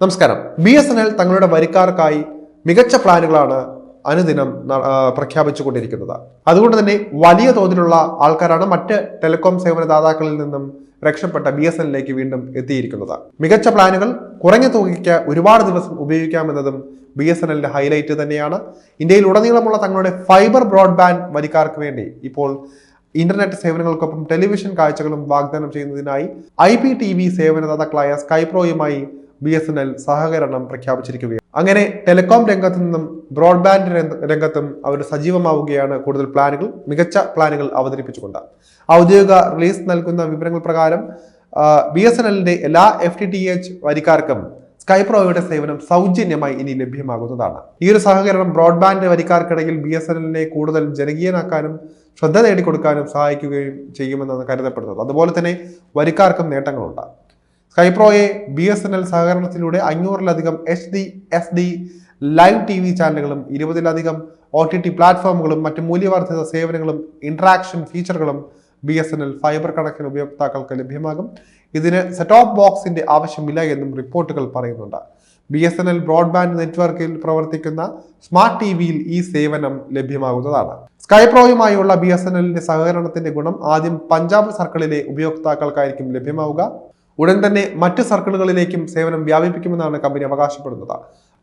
നമസ്കാരം. B S N L തങ്ങളുടെ വരിക്കാർക്കായി മികച്ച പ്ലാനുകളാണ് അനുദിനം പ്രഖ്യാപിച്ചു കൊണ്ടിരിക്കുന്നത് പ്രഖ്യാപിച്ചുകൊണ്ടിരിക്കുന്നത്. അതുകൊണ്ട് തന്നെ വലിയ തോതിലുള്ള ആൾക്കാരാണ് മറ്റ് ടെലികോം സേവനദാതാക്കളിൽ നിന്നും രക്ഷപ്പെട്ട ബി എസ് എന്നിലേക്ക് വീണ്ടും എത്തിയിരിക്കുന്നത്. മികച്ച പ്ലാനുകൾ കുറഞ്ഞ തുകയ്ക്ക് ഒരുപാട് ദിവസം ഉപയോഗിക്കാമെന്നതും ബി എസ് എൻ എല്ലിന്റെ ഹൈലൈറ്റ് തന്നെയാണ്. ഇന്ത്യയിൽ ഉടനീളമുള്ള തങ്ങളുടെ ഫൈബർ ബ്രോഡ്ബാൻഡ് വരിക്കാർക്ക് വേണ്ടി ഇപ്പോൾ ഇന്റർനെറ്റ് സേവനങ്ങൾക്കൊപ്പം ടെലിവിഷൻ കാഴ്ചകളും വാഗ്ദാനം ചെയ്യുന്നതിനായി ഐ പി ടി വി സേവനദാതാക്കളായ സ്കൈപ്രോയുമായി ബി എസ് എൻ എൽ സഹകരണം പ്രഖ്യാപിച്ചിരിക്കുകയാണ്. അങ്ങനെ ടെലികോം രംഗത്തു നിന്നും ബ്രോഡ്ബാൻഡ് രംഗത്തും അവർ സജീവമാവുകയാണ് കൂടുതൽ പ്ലാനുകൾ മികച്ച പ്ലാനുകൾ അവതരിപ്പിച്ചുകൊണ്ട്. ഔദ്യോഗിക റിലീസ് നൽകുന്ന വിവരങ്ങൾ പ്രകാരം ബി എസ് എൻ എല്ലിന്റെ എല്ലാ എഫ് ടി ടി എച്ച് വരിക്കാർക്കും സ്കൈപ്രോയുടെ സേവനം സൗജന്യമായി ഇനി ലഭ്യമാകുന്നതാണ്. ഈ ഒരു സഹകരണം ബ്രോഡ്ബാൻഡ് വരിക്കാർക്കിടയിൽ ബി എസ് എൻ എല്ലിനെ കൂടുതൽ ജനകീയനാക്കാനും ശ്രദ്ധ നേടിക്കൊടുക്കാനും സഹായിക്കുകയും ചെയ്യുമെന്നാണ് കരുതപ്പെടുന്നത്. അതുപോലെ തന്നെ വരിക്കാർക്കും നേട്ടങ്ങളുണ്ട്. സ്കൈപ്രോയെ ബി എസ് എൻ എൽ സഹകരണത്തിലൂടെ അഞ്ഞൂറിലധികം H D S D live T V ചാനലുകളും ഇരുപതിലധികം ഒ ടി ടി പ്ലാറ്റ്ഫോമുകളും മറ്റ് മൂല്യവർദ്ധിത സേവനങ്ങളും interaction ഫീച്ചറുകളും B S N L fibre connection ഉപയോക്താക്കൾക്ക് ലഭ്യമാകും. ഇതിന് സെറ്റ് ഓഫ് ബോക്സിന്റെ ആവശ്യമില്ല എന്നും റിപ്പോർട്ടുകൾ പറയുന്നുണ്ട്. B S N L broadband നെറ്റ്വർക്കിൽ പ്രവർത്തിക്കുന്ന സ്മാർട്ട് ടി വിയിൽ ഈ സേവനം ലഭ്യമാകുന്നതാണ്. സ്കൈപ്രോയുമായുള്ള ബി എസ് എൻ എല്ലിന്റെ സഹകരണത്തിന്റെ ഗുണം ആദ്യം പഞ്ചാബ് സർക്കിളിലെ ഉപയോക്താക്കൾക്കായിരിക്കും ലഭ്യമാവുക. ഉടൻ തന്നെ മറ്റ് സർക്കിളുകളിലേക്കും സേവനം വ്യാപിപ്പിക്കുമെന്നാണ് കമ്പനി അവകാശപ്പെടുന്നത്.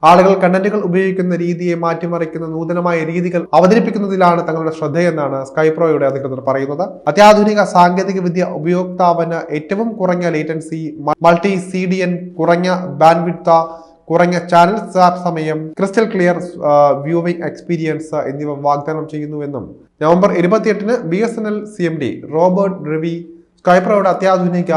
ആളുകൾ കണ്ടന്റുകൾ ഉപയോഗിക്കുന്ന രീതിയെ മാറ്റിമറിക്കുന്ന നൂതനമായ രീതികൾ അവതരിപ്പിക്കുന്നതിലാണ് തങ്ങളുടെ ശ്രദ്ധയെന്നാണ് സ്കൈപ്രോയുടെ അധികൃതർ പറയുന്നത്. അത്യാധുനിക സാങ്കേതിക വിദ്യ ഉപയോക്താവിന് ഏറ്റവും കുറഞ്ഞ latency multi C D N കുറഞ്ഞ ബാൻഡ്വിഡ്ത കുറഞ്ഞ ചാനൽ സമയം ക്രിസ്റ്റൽ ക്ലിയർ വ്യൂവിംഗ് എക്സ്പീരിയൻസ് എന്നിവ വാഗ്ദാനം ചെയ്യുന്നുവെന്നും നവംബർ ഇരുപത്തിയെട്ടിന് B S N L C M D Robert Ravi സ്കൈപ്രോയുടെ അത്യാധുനിക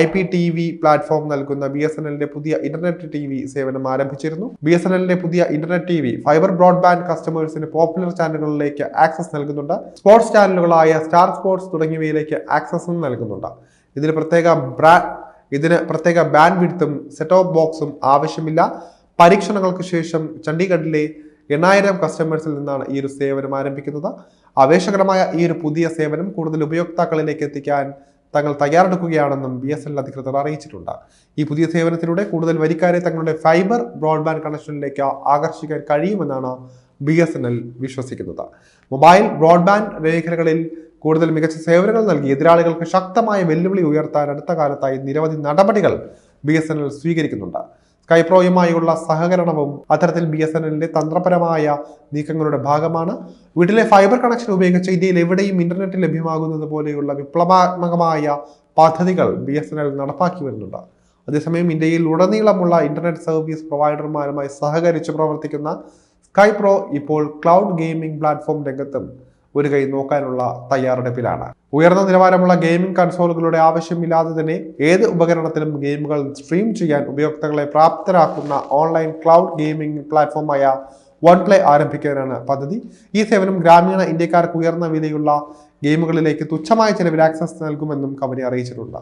I P T V platform നൽകുന്ന ബി എസ് എൻ എല്ലിന്റെ പുതിയ ഇന്റർനെറ്റ് ടി വി സേവനം ആരംഭിച്ചിരുന്നു. ബി എസ് എൻ എല്ലിന്റെ പുതിയ internet T V fibre broadband കസ്റ്റമേഴ്സിന് പോപ്പുലർ ചാനലുകളിലേക്ക് ആക്സസ് നൽകുന്നുണ്ട്. സ്പോർട്സ് ചാനലുകളായ സ്റ്റാർ സ്പോർട്സ് തുടങ്ങിയവയിലേക്ക് ആക്സസും നൽകുന്നുണ്ട്. ഇതിന് പ്രത്യേക ബ്രാ ഇതിന് പ്രത്യേക ബാൻഡ് വിഡ്ത്തും സെറ്റ് ഓഫ് ബോക്സും ആവശ്യമില്ല. പരീക്ഷണങ്ങൾക്ക് ശേഷം ചണ്ഡീഗഡിലെ എണ്ണായിരം കസ്റ്റമേഴ്സിൽ നിന്നാണ് ഈ ഒരു സേവനം ആരംഭിക്കുന്നത്. ആവേശകരമായ ഈ ഒരു പുതിയ സേവനം കൂടുതൽ ഉപയോക്താക്കളിലേക്ക് എത്തിക്കാൻ തങ്ങൾ തയ്യാറെടുക്കുകയാണെന്നും ബി എസ് എൽ അധികൃതർ അറിയിച്ചിട്ടുണ്ട്. ഈ പുതിയ സേവനത്തിലൂടെ കൂടുതൽ വരിക്കാരെ തങ്ങളുടെ ഫൈബർ ബ്രോഡ്ബാൻഡ് കണക്ഷനിലേക്ക് ആകർഷിക്കാൻ കഴിയുമെന്നാണ് ബി എസ് എൻ എൽ വിശ്വസിക്കുന്നത്. മൊബൈൽ ബ്രോഡ്ബാൻഡ് മേഖലകളിൽ കൂടുതൽ മികച്ച സേവനങ്ങൾ നൽകി എതിരാളികൾക്ക് ശക്തമായ വെല്ലുവിളി ഉയർത്താൻ അടുത്ത കാലത്തായി നിരവധി നടപടികൾ ബി എസ് എൻ എൽ സ്വീകരിക്കുന്നുണ്ട്. സ്കൈപ്രോയുമായുള്ള സഹകരണവും അത്തരത്തിൽ ബി എസ് എൻ എല്ലിന്റെ തന്ത്രപരമായ നീക്കങ്ങളുടെ ഭാഗമാണ്. വീട്ടിലെ ഫൈബർ കണക്ഷൻ ഉപയോഗിച്ച് ഇന്ത്യയിൽ എവിടെയും ഇന്റർനെറ്റ് ലഭ്യമാകുന്നത് പോലെയുള്ള വിപ്ലവാത്മകമായ പദ്ധതികൾ ബി എസ് എൻ എൽ നടപ്പാക്കി വരുന്നുണ്ട്. അതേസമയം ഇന്ത്യയിൽ ഉടനീളമുള്ള ഇന്റർനെറ്റ് സർവീസ് പ്രൊവൈഡർമാരുമായി സഹകരിച്ച് പ്രവർത്തിക്കുന്ന സ്കൈപ്രോ ഇപ്പോൾ ക്ലൗഡ് ഗെയിമിംഗ് പ്ലാറ്റ്ഫോം രംഗത്തും ഒരു കൈ നോക്കാനുള്ള തയ്യാറെടുപ്പിലാണ്. ഉയർന്ന നിലവാരമുള്ള ഗെയിമിംഗ് കൺസോളുകളുടെ ആവശ്യമില്ലാതെ തന്നെ ഏത് ഉപകരണത്തിലും ഗെയിമുകൾ സ്ട്രീം ചെയ്യാൻ ഉപയോക്താക്കളെ പ്രാപ്തരാക്കുന്ന ഓൺലൈൻ ക്ലൗഡ് ഗെയിമിംഗ് പ്ലാറ്റ്ഫോമായ വൺ പ്ലേ ആരംഭിക്കാനാണ് പദ്ധതി. ഈ സേവനം ഗ്രാമീണ ഇന്ത്യക്കാർക്ക് ഉയർന്ന വിലയുള്ള ഗെയിമുകളിലേക്ക് തുച്ഛമായ ചിലവിൽ ആക്സസ് നൽകുമെന്നും കമ്പനി അറിയിച്ചിട്ടുണ്ട്.